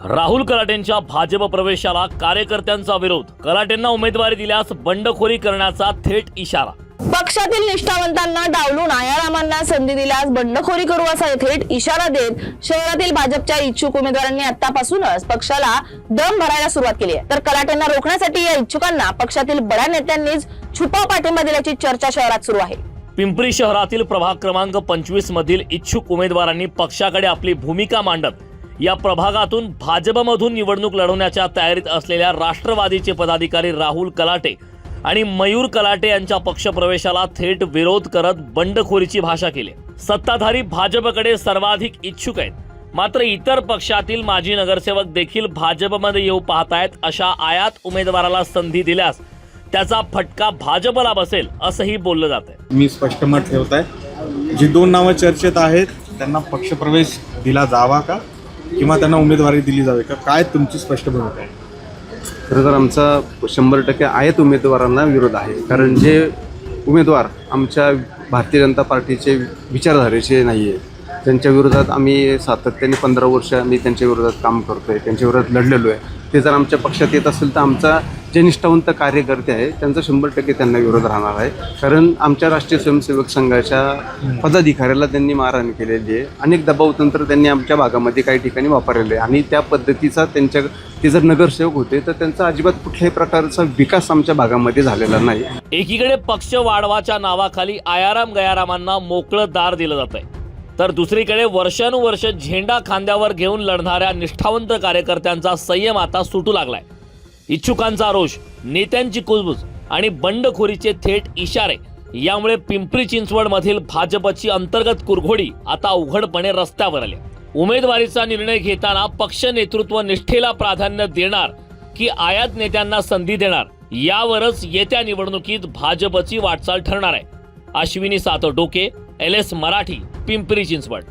राहुल कलाटेंच्या भाजप प्रवेशाला कार्यकर्त्यांचा विरोध. कलाटेंना उमेदवारी दिल्यास बंडखोरी करण्याचा थेट इशारा. पक्षातील निष्ठावंतांना डावलून आयारामांना संधी दिल्यास बंडखोरी करू असा थेट इशारा देत शहरातील भाजपच्या इच्छुक उमेदवारांनी आतापासूनच पक्षाला दम भरायला सुरुवात केली आहे. तर कलाटेंना रोखण्यासाठी या इच्छुकांना पक्षातील बड्या नेत्यांनीच छुपा पाठिंबा दिल्याची चर्चा शहरात सुरू आहे. पिंपरी शहरातील प्रभाग क्रमांक पंचवीस मधील इच्छुक उमेदवारांनी पक्षाकडे आपली भूमिका मांडत या प्रभागातून भाजपमधून निवडणूक लढवण्याच्या तयारीत असलेल्या राष्ट्रवादीचे पदाधिकारी राहुल कलाटे आणि मयूर कलाटे यांच्या पक्षप्रवेशाला थेट विरोध करत बंडखोरीची भाषा केली. सत्ताधारी भाजपकडे सर्वाधिक इच्छुक आहेत. मात्र इतर पक्षातील माजी नगरसेवक देखील भाजपमध्ये येऊ पाहतायत अशा आयात उमेदवाराला संधी दिल्यास त्याचा फटका भाजपला बसेल असंही बोललं जात आहे मी स्पष्ट मत ठेवत आहे जी दोन नावं चर्चेत आहेत त्यांना पक्षप्रवेश दिला जावा का? किंवा त्यांना उमेदवारी दिली जावी? का काय तुमची स्पष्ट भूमिका आहे? खरं तर आमचा शंभर टक्के आहेत उमेदवारांना विरोध आहे. कारण जे उमेदवार आमच्या भारतीय जनता पार्टीचे विचारधारेचे नाही आहे त्यांच्या विरोधात आम्ही सातत्याने पंधरा वर्ष आम्ही त्यांच्या विरोधात काम करतो आहे त्यांच्या विरोधात लढलेलो आहे. ते जर आमच्या पक्षात येत असेल तर आमचा जे निष्ठावंत कार्यकर्ते आहे त्यांचा शंभर टक्के त्यांना विरोध राहणार आहे. कारण आमच्या राष्ट्रीय स्वयंसेवक संघाच्या पदाधिकाऱ्याला त्यांनी मारहाण केलेली आहे. अनेक दबाव तंत्र त्यांनी आमच्या भागामध्ये काही ठिकाणी वापरलेले आहे. आणि त्या पद्धतीचा त्यांच्या ते जर नगरसेवक होते तर त्यांचा अजिबात कुठल्याही प्रकारचा विकास आमच्या भागामध्ये झालेला नाही. एकीकडे पक्ष वाढवाच्या नावाखाली आयाराम गयारामांना मोकळं दार दिलं जात आहे तर दुसरीकडे वर्षानुवर्ष झेंडा खांद्यावर घेऊन लढणाऱ्या निष्ठावंत कार्यकर्त्यांचा संयम आता सुटू लागलाय. इच्छुकांचा रोष नेत्यांची कुजबूज आणि बंडखोरीचे थेट इशारे यामुळे पिंपरी चिंचवड मधील भाजपची अंतर्गत कुरघोडी आता उघडपणे रस्त्यावर आली. उमेदवारीचा निर्णय घेताना पक्ष नेतृत्व निष्ठेला प्राधान्य देणार की आयात नेत्यांना संधी देणार यावरच येत्या निवडणुकीत भाजपची वाटचाल ठरणार आहे. अश्विनी सातो डोके एल एस मराठी. पिंपरी चिंचवड